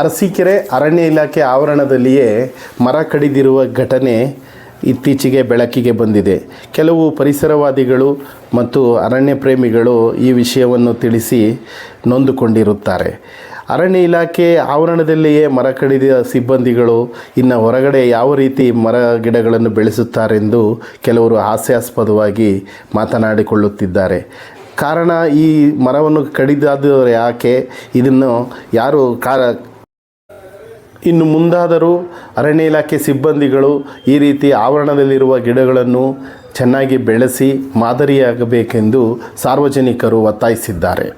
ಅರಸೀಕೆರೆ ಅರಣ್ಯ ಇಲಾಖೆ ಆವರಣದಲ್ಲಿಯೇ ಮರ ಕಡಿದಿರುವ ಘಟನೆ ಇತ್ತೀಚೆಗೆ ಬೆಳಕಿಗೆ ಬಂದಿದೆ. ಕೆಲವು ಪರಿಸರವಾದಿಗಳು ಮತ್ತು ಅರಣ್ಯ ಪ್ರೇಮಿಗಳು ಈ ವಿಷಯವನ್ನು ತಿಳಿಸಿ ನೊಂದುಕೊಂಡಿರುತ್ತಾರೆ. ಅರಣ್ಯ ಇಲಾಖೆ ಆವರಣದಲ್ಲಿಯೇ ಮರ ಕಡಿದ ಸಿಬ್ಬಂದಿಗಳು ಇನ್ನು ಹೊರಗಡೆ ಯಾವ ರೀತಿ ಮರ ಗಿಡಗಳನ್ನು ಬೆಳೆಸುತ್ತಾರೆಂದು ಕೆಲವರು ಹಾಸ್ಯಾಸ್ಪದವಾಗಿ ಮಾತನಾಡಿಕೊಳ್ಳುತ್ತಿದ್ದಾರೆ. ಕಾರಣ ಈ ಮರವನ್ನು ಕಡಿದಾದ ಯಾಕೆ? ಇದನ್ನು ಯಾರು ಕಾರ ಇನ್ನು ಮುಂದಾದರೂ ಅರಣ್ಯ ಇಲಾಖೆ ಸಿಬ್ಬಂದಿಗಳು ಈ ರೀತಿ ಆವರಣದಲ್ಲಿರುವ ಗಿಡಗಳನ್ನು ಚೆನ್ನಾಗಿ ಬೆಳೆಸಿ ಮಾದರಿಯಾಗಬೇಕೆಂದು ಸಾರ್ವಜನಿಕರು ಒತ್ತಾಯಿಸಿದ್ದಾರೆ.